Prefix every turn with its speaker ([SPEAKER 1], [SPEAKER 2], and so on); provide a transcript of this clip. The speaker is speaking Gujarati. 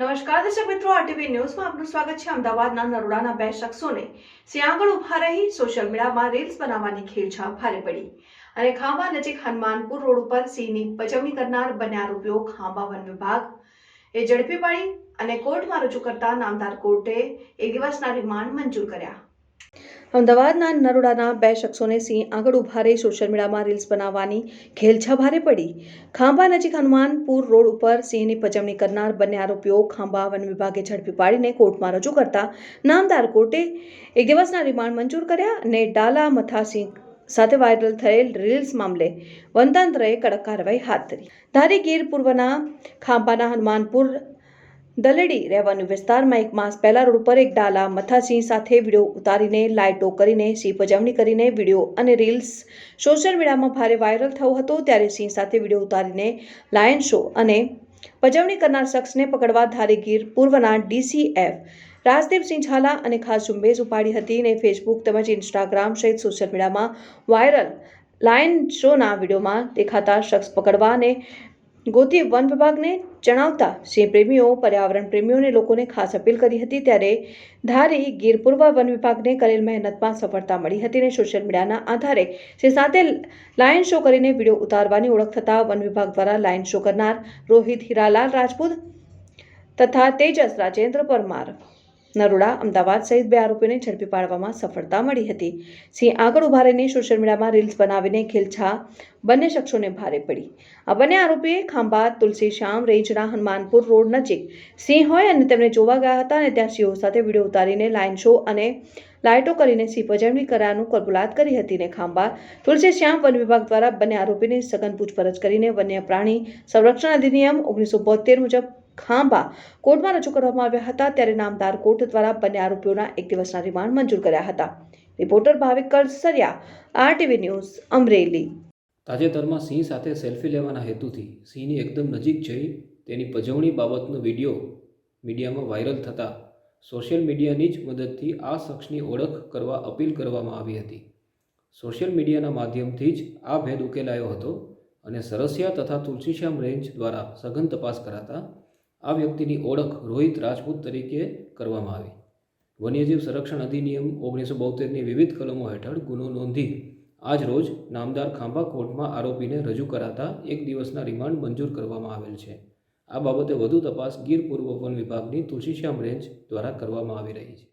[SPEAKER 1] નમસ્કાર, દર્શક મિત્રો આરટીવી ન્યૂઝમાં આપનું સ્વાગત છે. અમદાવાદના નરોડાના બે શખ્સોને સિંહ ઊભા રહી સોશિયલ મીડિયામાં રીલ્સ બનાવવાની ખેલછાપ ભારે પડી અને ખાંભા નજીક હનુમાનપુર રોડ ઉપર સિંહની પજવણી કરનાર બંને આરોપીઓ ખાંભા વન વિભાગ. એ ઝડપી પાડી અને કોર્ટમાં રજૂ કરતા નામદાર કોર્ટે એક દિવસના રિમાન્ડ મંજૂર કર્યા. અમદાવાદના નરોડાના બે શખ્સોને સિંહ આગળ ઊભા રહી સોશિયલ મીડિયામાં રીલ્સ બનાવવાની ખેલછા ભારે પડી. ખાંભા નજીક હનુમાનપુર રોડ ઉપર સિંહની પજવણી કરનાર બંને આરોપીઓ ખાંભા વન વિભાગે ઝડપી પાડીને કોર્ટમાં રજૂ કરતા નામદાર કોર્ટે એક દિવસના રિમાન્ડ મંજૂર કર્યા અને ડાલા મથા સિંહ સાથે વાયરલ થયેલ રીલ્સ મામલે વનતંત્રએ કડક કાર્યવાહી હાથ ધરી. ધારી ગીર પૂર્વના ખાંભાના હનુમાનપુર દલેડી રહેવાનું વિસ્તારમાં એક માસ પહેલા રોડ ઉપર એક ડાલા મથાસિંહ સાથે વીડિયો ઉતારીને, લાઇટો કરીને, સિંહ પજવણી કરીને વીડિયો અને રીલ્સ સોશિયલ મીડિયામાં ભારે વાયરલ થયો હતો. ત્યારે સિંહ સાથે વીડિયો ઉતારીને લાયન શો અને પજવણી કરનાર શખ્સને પકડવા ધારેગીર પૂર્વના ડીસીએફ રાજદીપસિંહ ઝાલા અને ખાસ ઝુંબેશ ઉપાડી હતી અને ફેસબુક તેમજ ઇન્સ્ટાગ્રામ સહિત સોશિયલ મીડિયામાં વાયરલ લાયન શોના વિડીયોમાં દેખાતા શખ્સ પકડવા અને ગોતી વન વિભાગને જણાવતા સિંહ પ્રેમીઓ, પર્યાવરણ પ્રેમીઓને લોકોને ખાસ અપીલ કરી હતી ત્યારે ધારી ગીરપુરવા વન વિભાગને કરેલ મહેનતમાં સફળતા મળી હતી અને સોશિયલ મીડિયાના આધારે સિંહ સાથે લાયન શો કરીને વીડિયો ઉતારવાની ઓળખ થતાં વન વિભાગ દ્વારા લાયન શો કરનાર રોહિત હીરાલાલ રાજપૂત તથા તેજસ રાજેન્દ્ર પરમાર નરોડા અમદાવાદ સહિત બે આરોપીને ઝડપી પાડવામાં સફળતા મળી હતી. સિંહ આગળ ઊભા રહીને સોશિયલ મીડિયામાં રીલ્સ બનાવીને ખેલછા બંને શખ્સોને ભારે પડી. આ બંને આરોપીએ ખાંભા, તુલસી શ્યામ રેન્જના હનુમાનપુર રોડ નજીક સિંહ હોય અને તેમને જોવા ગયા હતા અને ત્યાં સિંહો સાથે વીડિયો ઉતારીને લાઇન શો અને લાઇટો કરીને સિંહ કર્યાનું કબૂલાત કરી હતી ને ખાંભા, તુલસી શ્યામ વન વિભાગ દ્વારા બંને આરોપીની સઘન પૂછપરછ કરીને વન્ય પ્રાણી સંરક્ષણ અધિનિયમ ઓગણીસો બોતેર મુજબ ખાંભા કોર્ટમાં રજૂ કરવામાં આવ્યા હતા ત્યારે નામદાર કોર્ટ દ્વારા બંને આરોપીઓના એક દિવસના રિમાન્ડ મંજૂર કર્યા હતા. Reporter Bhavik Kalsariya RTV news, Amreli.
[SPEAKER 2] તાજેતરમાં સિંહ સાથે સેલ્ફી લેવાના હેતુથી સિંહની એકદમ નજીક જઈ તેની પજવણી બાબતનો વીડિયો મીડિયામાં વાયરલ થતાં સોશિયલ મીડિયાની જ મદદથી આ શખ્સની ઓળખ કરવા અપીલ કરવામાં આવી હતી. સોશિયલ મીડિયાના માધ્યમથી જ આ ભેદ ઉકેલાયો હતો અને સરસિયા તથા તુલસીશ્યામ રેન્જ દ્વારા સઘન તપાસ કરાતા આ વ્યક્તિની ઓળખ રોહિત રાજપૂત તરીકે કરવામાં આવી. વન્યજીવ સંરક્ષણ અધિનિયમ ઓગણીસો બોતેરની વિવિધ કલમો હેઠળ ગુનો નોંધી આજ રોજ નામદાર ખાંભા કોર્ટમાં આરોપીને રજૂ કરાતા એક દિવસના રિમાન્ડ મંજૂર કરવામાં આવેલ છે. આ બાબતે વધુ તપાસ ગીર પૂર્વ વન વિભાગની તુલસીશ્યામ રેન્જ દ્વારા કરવામાં આવી રહી છે.